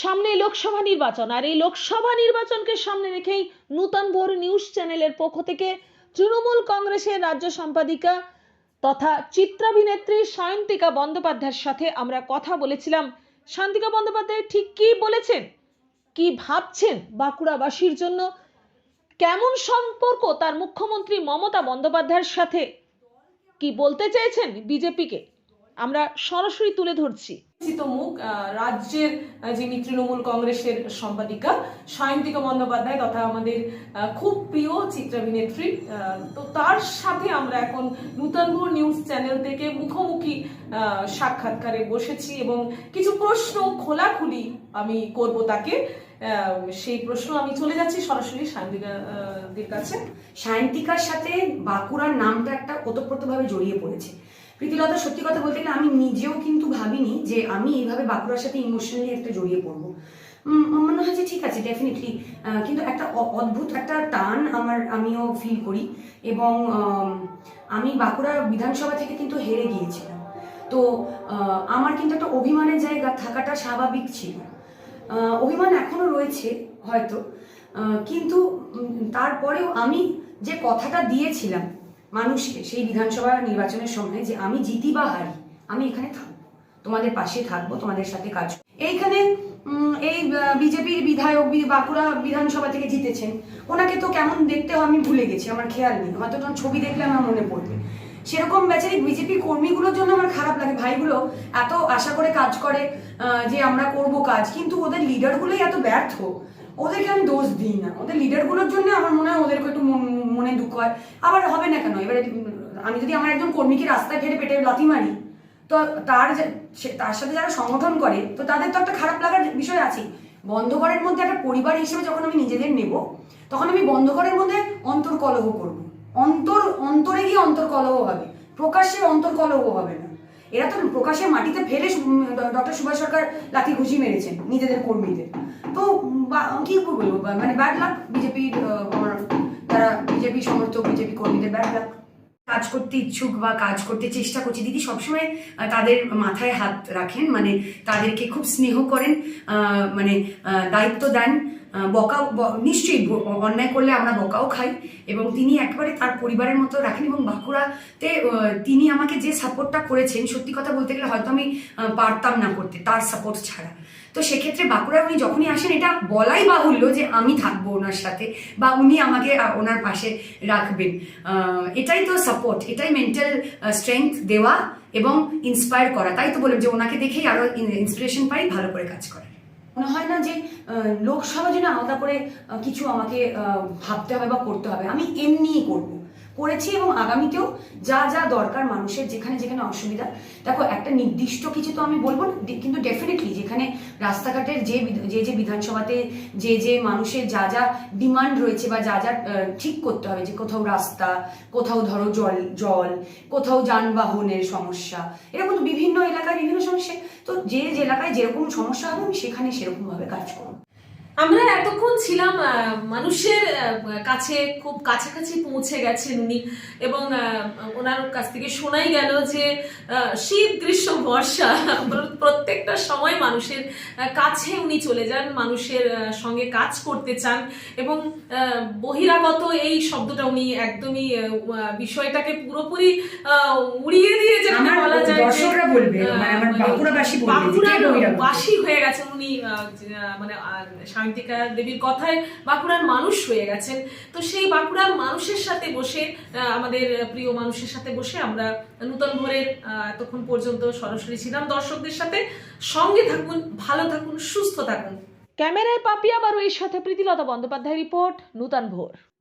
সামনে লোকসভা নির্বাচন। আর এই লোকসভা নির্বাচনকে সামনে রেখেই নূতন ভোর নিউজ চ্যানেলের পক্ষ থেকে তৃণমূল কংগ্রেসের রাজ্য সম্পাদিকা তথা চিত্রাভিনেত্রী সায়ন্তিকা বন্দ্যোপাধ্যায়ের সাথে আমরা কথা বলেছিলাম। শান্তিকা বন্দ্যোপাধ্যায় ঠিক কী বলেছেন? কি ভাবছেন বাঁকুড়াবাসীর জন্য? কেমন সম্পর্ক তার মুখ্যমন্ত্রী মমতা বন্দ্যোপাধ্যায়ের সাথে? কি বলতে চেয়েছেন বিজেপিকে? আমরা সরাসরি তুলে ধরছি। মুখ রাজ্যের যিনি তৃণমূল কংগ্রেসের সম্পাদিকা সায়ন্তিকা বন্দ্যোপাধ্যায় তথা আমাদের খুব প্রিয় চিত্রাভিনেত্রী তো তার সাথে আমরা এখন নূতনপুর নিউজ চ্যানেল থেকে মুখোমুখি সাক্ষাৎকারে বসেছি এবং কিছু প্রশ্ন খোলাখুলি আমি করব তাকে। সেই প্রশ্ন আমি চলে যাচ্ছি সরাসরি সায়ন্তিকা আহ, কাছে। সায়ন্তিকার সাথে বাঁকুড়ার নামটা একটা ওতপ্রোতভাবে জড়িয়ে পড়েছে। প্রীতিলতা, সত্যি কথা বলতে গেলে আমি নিজেও কিন্তু ভাবিনি যে আমি এইভাবে বাঁকুড়ার সাথে ইমোশনালি একটা জড়িয়ে পড়ব। মনে হয় যে ঠিক আছে ডেফিনেটলি কিন্তু একটা অদ্ভুত একটা টান আমার, আমিও ফিল করি এবং আমি বাঁকুড়া বিধানসভা থেকে কিন্তু হেরে গিয়েছিলাম। তো আমার কিন্তু একটা অভিমানের জায়গা থাকাটা স্বাভাবিক ছিল। অভিমান এখনও রয়েছে হয়তো কিন্তু তারপরেও আমি যে কথাটা দিয়েছিলাম মানুষকে সেই বিধানসভা নির্বাচনের সময় যে আমি জিতি বা হারি, আমি এখানে থাকব। তোমাদের পাশে থাকব, তোমাদের সাথে কাজ এইখানে এই বিজেপির বিধায়ক বাঁকুড়া বিধানসভা থেকে জিতেছেন। ওনাকে তো কেমন দেখতে হয় আমি ভুলে গেছি, আমার খেয়াল নেই। হয়তো তখন ছবি দেখলে আমার মনে পড়বে। সেরকম বেচারি বিজেপি কর্মীগুলোর জন্য আমার খারাপ লাগে। ভাইগুলো এত আশা করে কাজ করে যে আমরা করব কাজ, কিন্তু ওদের লিডারগুলোই এত ব্যর্থ। ওদেরকে আমি দোষ দিই না। ওদের লিডারগুলোর জন্য আমার মনে হয় ওদেরকে একটু মন- দুঃখ হয়। আবার হবে না কেন? এবারে আমি যদি আমার একজন কর্মীকে রাস্তায় ফেলে পেটে লাথি মারি, তো তার তার সাথে যারা সংগঠন করে, তো তাদের তো একটা খারাপ লাগার বিষয় আছে বন্ধঘরের মধ্যে একটা পরিবার হিসেবে যখন আমি নিজেদের নেব, তখন আমি বন্ধঘরের মধ্যে অন্তর্কলহ করব। অন্তর অন্তরে গিয়ে অন্তর্কলহ হবে। প্রকাশ্যে অন্তর্কলহ হবে না। এরা তো প্রকাশে মাটিতে ফেলে ডক্টর সুভাষ সরকার লাঠি ঘুষি মেরেছেন নিজেদের কর্মীদের। তো কি বলব মানে ব্যাড লাক বিজেপির তারা বিজেপি সমর্থক বিজেপি কর্মীদের ব্যাড লাক কাজ করতে ইচ্ছুক বা কাজ করতে চেষ্টা করছি। দিদি সবসময় তাদের মাথায় হাত রাখেন মানে তাদেরকে খুব স্নেহ করেন মানে দায়িত্ব দেন। আহ, বকা ব- নিশ্চয়ই অন্যায় করলে আমরা বকাও খাই এবং তিনি একবারে তার পরিবারের মতো রাখেন এবং বাঁকুড়াতে তিনি আমাকে যে সাপোর্টটা করেছেন সত্যি কথা বলতে গেলে হয়তো আমি পারতাম না করতে তার সাপোর্ট ছাড়া। তো সেক্ষেত্রে বাঁকুড়া উনি যখনই আসেন এটা বলাই বাহুল্য যে আমি থাকব ওনার সাথে বা উনি আমাকে ওনার পাশে রাখবেন। এটাই তো সাপোর্ট এটাই মেন্টাল স্ট্রেংথ দেওয়া এবং ইন্সপায়ার করা। তাই তো বললাম যে ওনাকে দেখেই আরও ইন্সপিরেশন পাই ভালো করে কাজ করার মনে হয় না যে লোকসভা জন্য আলাদা করে কিছু আমাকে ভাবতে হবে বা করতে হবে। আমি এমনিই করব। করেছি এবং আগামীতেও যা যা দরকার মানুষের যেখানে যেখানে অসুবিধা, দেখো একটা নির্দিষ্ট কিছু তো আমি বলব কিন্তু ডেফিনেটলি যেখানে রাস্তাঘাটের যে যে যে বিধানসভাতে যে যে মানুষের যা যা ডিমান্ড রয়েছে বা যা যা ঠিক করতে হবে যে কোথাও রাস্তা, কোথাও ধরো জল জল, কোথাও যানবাহনের সমস্যা, এরকম তো বিভিন্ন এলাকায় বিভিন্ন সমস্যা, তো যে যে এলাকায় যেরকম সমস্যা হবে আমি সেখানে সেরকম ভাবে কাজ করব। আমরা এতক্ষণ ছিলাম মানুষের কাছে খুব কাছাকাছি পৌঁছে গেছেন উনি এবং ওনার কাছ থেকে শোনাই গেল যে শীত গ্রীষ্ম বর্ষা প্রত্যেকটা সময় মানুষের কাছে উনি চলে যান মানুষের সঙ্গে কাজ করতে চান এবং বহিরাগত এই শব্দটা উনি একদমই বিষয়টাকে পুরোপুরি আহ, উড়িয়ে দিয়ে আমার বলা যায় দর্শকরা বলবে, মানে আমার বাঁকুড়াবাসী বলবে যে হয়ে গেছেন উনি যে, মানে আহ, দেবীর কথায় বাঁকুড়ার মানুষ হয়ে গেছেন। তো সেই বাঁকুড়ার মানুষের সাথে বসে আমাদের প্রিয় মানুষের সাথে বসে আমরা নূতন ভোরের এতক্ষণ পর্যন্ত সরাসরি ছিলাম। দর্শকদের সাথে সঙ্গে থাকুন ভালো থাকুন সুস্থ থাকুন। ক্যামেরায় পাপিয়া বারুইয়ের সাথে প্রীতিলতা বন্দ্যোপাধ্যায় রিপোর্ট নূতন ভোর।